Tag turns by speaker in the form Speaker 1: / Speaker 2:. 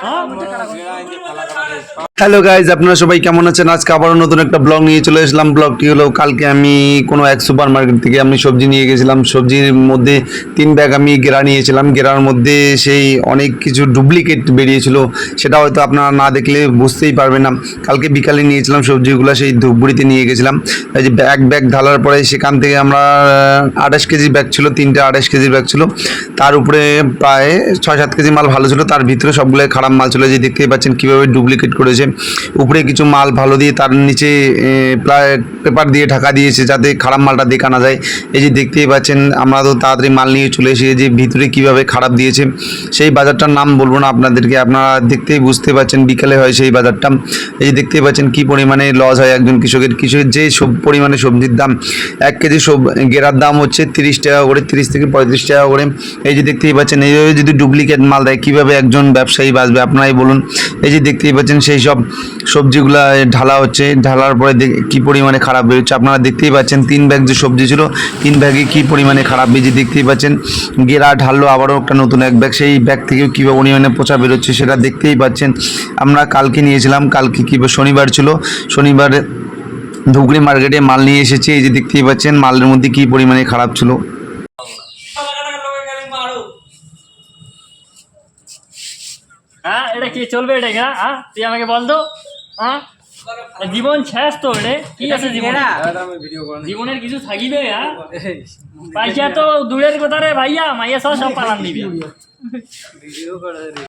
Speaker 1: కళాకారుడు hello guys আপনারা সবাই কেমন আছেন? আজকে আবারও নতুন একটা ব্লগ নিয়ে চলে এসলাম। ব্লগটি হলো, কালকে আমি কোনো এক সুপার মার্কেট থেকে আমি সবজি নিয়ে গেছিলাম। সবজির মধ্যে তিন ব্যাগ আমি গেরা নিয়েছিলাম। গেরার মধ্যে সেই অনেক কিছু ডুপ্লিকেট বেরিয়েছিল। সেটা হয়তো আপনারা না দেখলে বুঝতেই পারবেন না। কালকে বিকালে নিয়েছিলাম সবজিগুলো, সেই ধূপগুড়িতে নিয়ে গেছিলাম। এই যে ব্যাগ ব্যাগ ঢালার পরে সেখান থেকে আমরা আঠাশ কেজি ব্যাগ ছিল, তিনটে আঠাশ কেজি ব্যাগ ছিল। তার উপরে প্রায় ছয় সাত কেজি মাল ভালো ছিল। তার ভিতরে সবগুলো খারাপ মাল ছিল। যে দেখতেই পাচ্ছেন, কীভাবে ডুপ্লিকেট করেছে। উপরে কিছু মাল ভালো দিয়ে তার নিচে পেপার দিয়ে ঢাকা দিয়েছে যাতে খারাপ মালটা দেখা না যায়। এই যে দেখতেই পাচ্ছেন, আমরা তো তাড়াতাড়ি মাল নিয়ে চলে এসে যে ভিতরে কীভাবে খারাপ দিয়েছে, সেই বাজারটার নাম বলব না আপনাদেরকে, আপনারা দেখতেই বুঝতে পারছেন বিকালে হয় সেই বাজারটা। এই যে দেখতেই পাচ্ছেন কী পরিমাণে লস হয় একজন কৃষকের কৃষকের যে সব পরিমাণে সবজির দাম, এক কেজি সব, গেরার দাম হচ্ছে তিরিশ টাকা করে, তিরিশ থেকে পঁয়ত্রিশ টাকা করে। এই যে দেখতেই পাচ্ছেন এইভাবে যদি ডুপ্লিকেট মাল দেয়, কীভাবে একজন ব্যবসায়ী বাঁচবে, আপনারাই বলুন। এই যে দেখতেই পাচ্ছেন, সেই সব সবজিগুলা ঢালা হচ্ছে। ঢালার পরে কী পরিমাণে খারাপ বেরোচ্ছে আপনারা দেখতেই পাচ্ছেন, তিন ব্যাগ যে সবজি ছিল, তিন ব্যাগে কী পরিমাণে খারাপ বেজে দেখতেই পাচ্ছেন। গেরা ঢাললো, আবারও একটা নতুন এক ব্যাগ, সেই ব্যাগ থেকেও কী পরিমাণে পচা বেরোচ্ছে সেটা দেখতেই পাচ্ছেন। আমরা কালকে নিয়েছিলাম, কালকে কী শনিবার ছিল, শনিবার ধুবড়ি মার্কেটে মাল নিয়ে এসেছি, এই যে দেখতেই পাচ্ছেন, মালের মধ্যে কী পরিমাণে খারাপ ছিল।
Speaker 2: হ্যাঁ এটা কি চলবে এটা হ্যাঁ? হ্যাঁ তুই আমাকে বল তো হ্যাঁ? জীবন শেষ তো রে কি আছে জীবনে? জীবনের কিছু থাকিবে হ্যাঁ? পয়সা তো দূরের কথা রে ভাইয়া মাইয়া সব সব পালান দিবে।